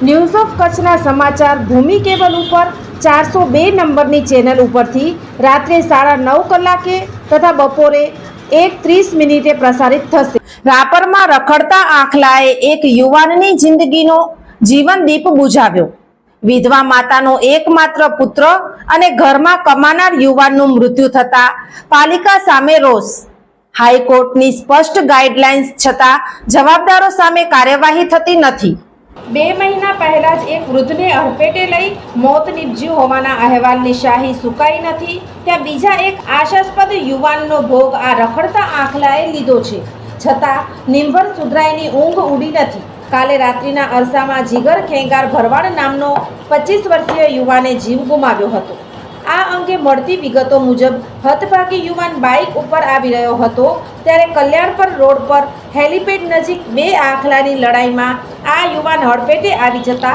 news of કચ્છના સમાચાર ભૂમિ cable ઉપર ચારસો બે નંબરની ચેનલ ઉપરથી રાત્રે સાડા નવ કલાકે તથા બપોરે એક ત્રીસ મિનિટે પ્રસારિત થશે. રાપરમાં રખડતા આખલાએ એક યુવાનની જિંદગીનો જીવન દીપ બુઝાવ્યો વિધવા માતાનો એકમાત્ર પુત્ર અને ઘરમાં કમાનાર યુવાનનું મૃત્યુ થતા પાલિકા સામે રોષ. હાઈકોર્ટની સ્પષ્ટ ગાઈડલાઇન્સ છતાં જવાબદારો સામે કાર્યવાહી થતી નથી. બે મહિના પહેલા જ એક વૃદ્ધને અડફેટે લઈ મોત નીપજ્યું હોવાના અહેવાલની શાહી સુકાઈ નથી. ત્યાં બીજા એક આશાસ્પદ યુવાનનો ભોગ આ રખડતા આંખલાએ લીધો છે. છતાં નિંભણ સુધરાઈની ઊંઘ ઉડી નથી. કાલે રાત્રિના અરસામાં જીગર ખેંગાર ભરવાડ નામનો પચીસ વર્ષીય યુવાને જીવ ગુમાવ્યો હતો. આ અંગે મળતી વિગતો મુજબ હતભાગી યુવાન બાઇક ઉપર આવી રહ્યો હતો. ત્યારે કલ્યાણપર રોડ પર હેલીપેડ નજીક બે આખલાની લડાઈમાં આ યુવાન હડફેટે આવી જતા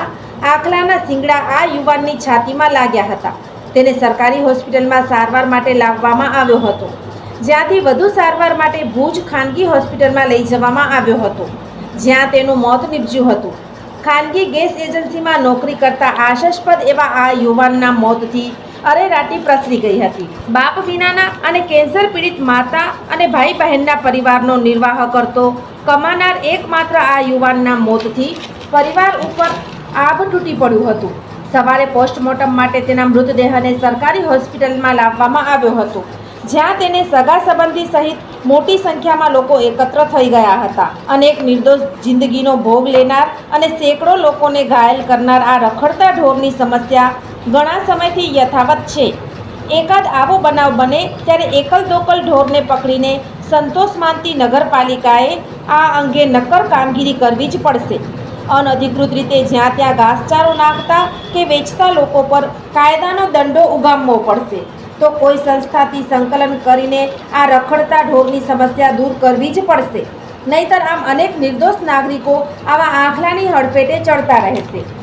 આખલાના શિંગડા આ યુવાનની છાતીમાં લાગ્યા હતા. તેને સરકારી હોસ્પિટલમાં સારવાર માટે લાવવામાં આવ્યો હતો. જ્યાંથી વધુ સારવાર માટે ભુજ ખાનગી હોસ્પિટલમાં લઈ જવામાં આવ્યો હતો. જ્યાં તેનું મોત નીપજ્યું હતું. ખાનગી ગેસ એજન્સીમાં નોકરી કરતા આશાસ્પદ એવા આ યુવાનના મોતથી અરેરાટી પ્રસરી ગઈ હતી. બાપ વિનાના અને કેન્સર પીડિત માતા અને ભાઈ બહેનના પરિવારનો નિર્વાહ કરતો કમાનાર એકમાત્ર આ યુવાનના મોતથી પરિવાર ઉપર આભ તૂટી પડ્યું હતું. સવારે પોસ્ટમોર્ટમ માટે તેના મૃતદેહને સરકારી હોસ્પિટલમાં લાવવામાં આવ્યો હતો, જ્યાં તેને સગા સંબંધી સહિત મોટી સંખ્યામાં લોકો એકત્ર થઈ ગયા હતા. અનેક નિર્દોષ જિંદગીનો ભોગ લેનાર અને સેંકડો લોકોને ઘાયલ કરનાર આ રખડતા ઢોરની સમસ્યા ઘણા સમયથી યથાવત છે. એકાદ આવો બનાવ બને ત્યારે એકલ દોકલ ઢોરને પકડીને સંતોષ માનતી નગરપાલિકાએ આ અંગે નક્કર કામગીરી કરવી જ પડશે. અનધિકૃત રીતે જ્યાં ત્યાં ઘાસચારો નાખતા કે વેચતા લોકો પર કાયદાનો દંડો ઉગામવો પડશે. તો કોઈ સંસ્થાથી સંકલન કરીને આ રખડતા ઢોરની સમસ્યા દૂર કરવી જ પડશે. નહીતર આમ અનેક નિર્દોષ નાગરિકો આવા આંખલાની હડફેટે ચડતા રહેશે.